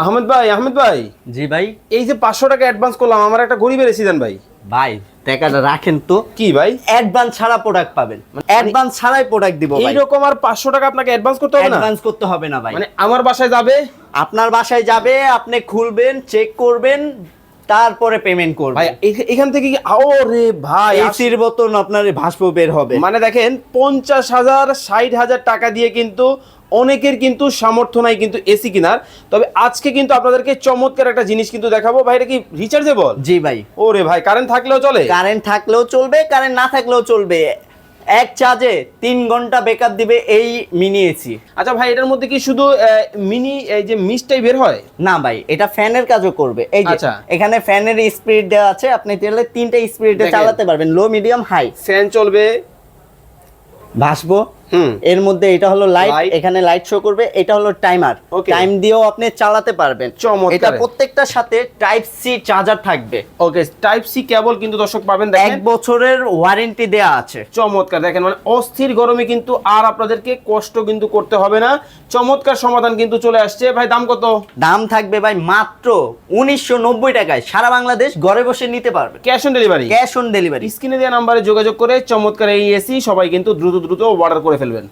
আহমেদ ভাই আহমেদ ভাই। জি ভাই। এই যে পাঁচশো টাকা অ্যাডভান্স করলাম আমার একটা গরিবের এসি দেন ভাই। ভাই টাকাটা রাখেন তো। কি ভাই? অ্যাডভান্স ছাড়া প্রোডাক্ট পাবেন। অ্যাডভান্স ছাড়াই প্রোডাক্ট দিব ভাই। এইরকম আর পাঁচশো টাকা আপনাকে অ্যাডভান্স করতে হবে না? অ্যাডভান্স করতে হবে না ভাই। মানে আমার বাসায় যাবে? আপনার বাসায় যাবে আপনি খুলবেন চেক করবেন তারপরে পেমেন্ট ভাই করবেন এখান থেকে কি ও রে ভাই এসির মতন আপনার ভাসপো বের হবে। মানে দেখেন পঞ্চাশ হাজার ষাট হাজার টাকা দিয়ে কিন্তু অনেকের কিন্তু সামর্থ্য নাই কিন্তু এসি কেনার। তবে আজকে কিন্তু আপনাদেরকে চমৎকার একটা জিনিস কিন্তু দেখাবো। ভাই এটা কি রিচার্জেবল জি ভাই। ওরে ভাই কারেন্ট থাকলেও চলে? কারেন্ট থাকলেও চলবে কারেন্ট না থাকলেও চলবে। এক চার্জে তিন ঘণ্টা বেকার দিবে এই মিনি এসি আচ্ছা ভাই এটার মধ্যে কি শুধু মিনি এই যে মিসটাই বের হয়? না ভাই এটা ফ্যানের কাজও করবে। এই যে আচ্ছা। এখানে ফ্যানের স্পিড দেওয়া আছে আপনি তাহলে তিনটা স্পিডে চালাতে পারবেন লো মিডিয়াম হাই ফ্যান চলবে। ভাসবো। এর মধ্যে এটা হলো লাইট। এখানে লাইট শো করবে এটা হলো টাইমার টাইম দিয়েও আপনি চালাতে পারবেন। চমৎকার। এটা প্রত্যেকটার সাথে টাইপ সি চার্জার থাকবে। ওকে টাইপ সি কেবল কিন্তু দর্শক পাবেন এক বছরের ওয়ারেন্টি দেয়া আছে। চমৎকার দেখেন মানে অস্থির গরমে কিন্তু আর আপনাদেরকে কষ্ট কিন্তু করতে হবে না। চমৎকার সমাধান কিন্তু চলে আসছে। ভাই দাম কত? দাম থাকবে ভাই মাত্র উনিশশো নব্বই টাকায়। সারা বাংলাদেশ ঘরে বসে নিতে পারবে। Cash on delivery cash on delivery স্ক্রিনে দেওয়া নাম্বারে যোগাযোগ করে চমৎকার এই এসি সবাই কিন্তু দ্রুত দ্রুত অর্ডার করে ফেলবেন